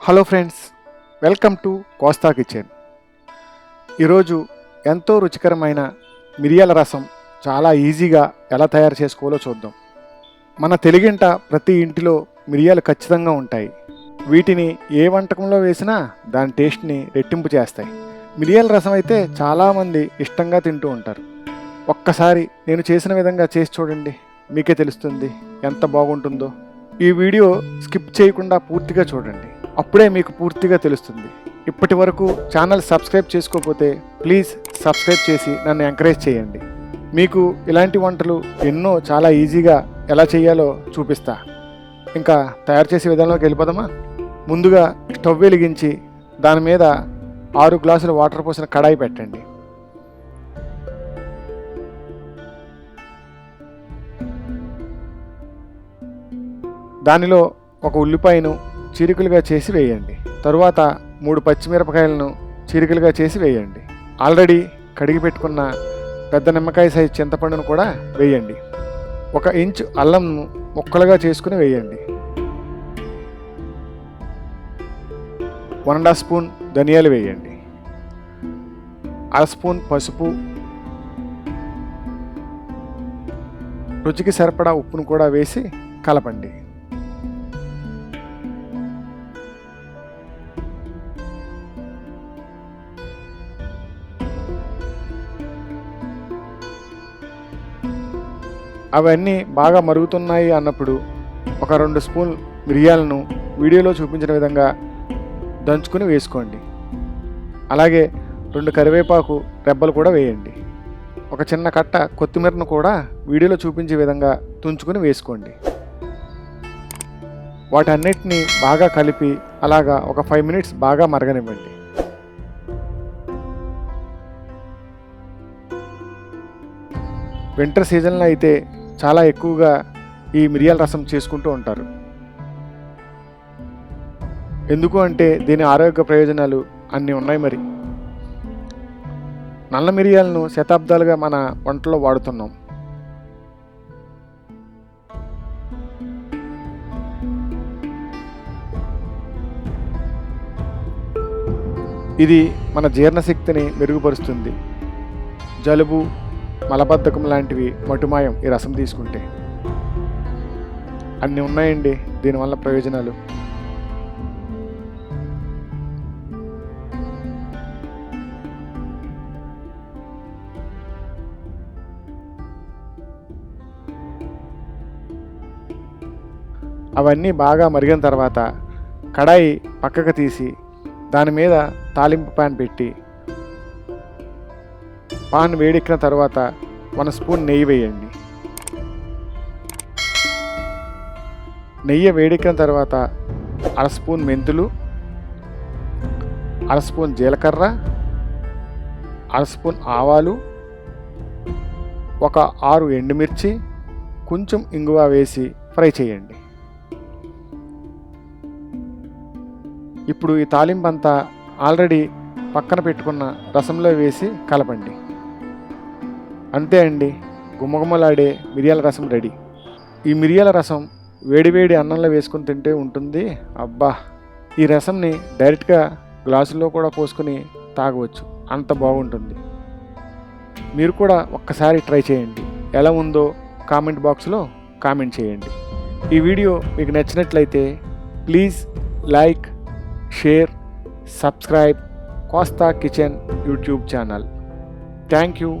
Hello friends welcome to Kosta kitchen. ఈరోజు ఎంతో రుచికరమైన మిరియాల రసం చాలా ఈజీగా ఎలా తయారు చేసుకోవాలో చూద్దాం. మన తెలుగింట ప్రతి ఇంటిలో మిరియాలు ఖచ్చితంగా ఉంటాయి. వీటిని ఏ వంటకంలో వేసినా దాని టేస్ట్ని రెట్టింపు చేస్తాయి. మిరియాల రసం అయితే చాలామంది ఇష్టంగా తింటూ ఉంటారు. ఒక్కసారి నేను చేసిన విధంగా చేసి చూడండి మీకే తెలుస్తుంది ఎంత బాగుంటుందో. ఈ వీడియో స్కిప్ చేయకుండా పూర్తిగా చూడండి. అప్పుడే మీకు పూర్తిగా తెలుస్తుంది. ఇప్పటి వరకు ఛానల్ సబ్స్క్రైబ్ చేసుకోకపోతే ప్లీజ్ సబ్స్క్రైబ్ చేసి నన్ను ఎంకరేజ్ చేయండి. మీకు ఇలాంటి వంటలు ఎన్నో చాలా ఈజీగా ఎలా చేయాలో చూపిస్తా. ఇంకా తయారు చేసే విధానంలోకి వెళ్ళిపోదామా? ముందుగా స్టవ్ వెలిగించి దాని మీద ఆరు గ్లాసులు వాటర్ పోసిన కడాయి పెట్టండి. దానిలో ఒక ఉల్లిపాయను చీరికలుగా చేసి వేయండి. తరువాత మూడు పచ్చిమిరపకాయలను చీరికలుగా చేసి వేయండి. ఆల్రెడీ కడిగి పెట్టుకున్న పెద్ద నిమ్మకాయ సైజు చింతపండును కూడా వేయండి. ఒక ఇంచు అల్లంను ముక్కలుగా చేసుకుని వేయండి. వన్ అండ్ హాఫ్ స్పూన్ ధనియాలు వేయండి. అర స్పూన్ పసుపు. రుచికి సరిపడా ఉప్పును కూడా వేసి కలపండి. అవన్నీ బాగా మరుగుతున్నాయి అన్నప్పుడు ఒక రెండు స్పూన్ మిరియాలను వీడియోలో చూపించిన విధంగా దంచుకుని వేసుకోండి. అలాగే రెండు కరివేపాకు రెబ్బలు కూడా వేయండి. ఒక చిన్న కట్ట కొత్తిమీరను కూడా వీడియోలో చూపించే విధంగా తుంచుకుని వేసుకోండి. వాటన్నిటిని బాగా కలిపి అలాగా ఒక ఫైవ్ మినిట్స్ బాగా మరగనివ్వండి. వింటర్ సీజన్లో అయితే చాలా ఎక్కువగా ఈ మిరియాల రసం చేసుకుంటూ ఉంటారు. ఎందుకు అంటే దీని ఆరోగ్య ప్రయోజనాలు అన్నీ ఉన్నాయి మరి. నల్ల మిరియాలను శతాబ్దాలుగా మన వంటలో వాడుతున్నాం. ఇది మన జీర్ణశక్తిని మెరుగుపరుస్తుంది. జలుబు మలబద్ధకం లాంటివి మటుమాయం ఈ రసం తీసుకుంటే. అన్నీ ఉన్నాయండి దీనివల్ల ప్రయోజనాలు. అవన్నీ బాగా మరిగిన తర్వాత కడాయి పక్కకు తీసి దాని మీద తాలింపు ప్యాన్ పెట్టి పాన్ వేడెక్కిన తర్వాత వన్ స్పూన్ నెయ్యి వేయండి. నెయ్యి వేడెక్కిన తర్వాత అర స్పూన్ మెంతులు అర స్పూన్ జీలకర్ర అర స్పూన్ ఆవాలు ఒక ఆరు ఎండుమిర్చి కొంచెం ఇంగువ వేసి ఫ్రై చేయండి. ఇప్పుడు ఈ తాలింపు అంతా ఆల్రెడీ పక్కన పెట్టుకున్న రసంలో వేసి కలపండి. అంతే అండి. గుమ్మగుమ్మలాడే మిరియాల రసం రెడీ. ఈ మిరియాల రసం వేడివేడి అన్నంలో వేసుకుని తింటే ఉంటుంది. అబ్బా! ఈ రసంని డైరెక్ట్గా గ్లాసుల్లో కూడా పోసుకొని తాగవచ్చు. అంత బాగుంటుంది. మీరు కూడా ఒక్కసారి ట్రై చేయండి. ఎలా ఉందో కామెంట్ బాక్స్లో కామెంట్ చేయండి. ఈ వీడియో మీకు నచ్చినట్లయితే please like share subscribe Kosta kitchen YouTube channel. Thank you.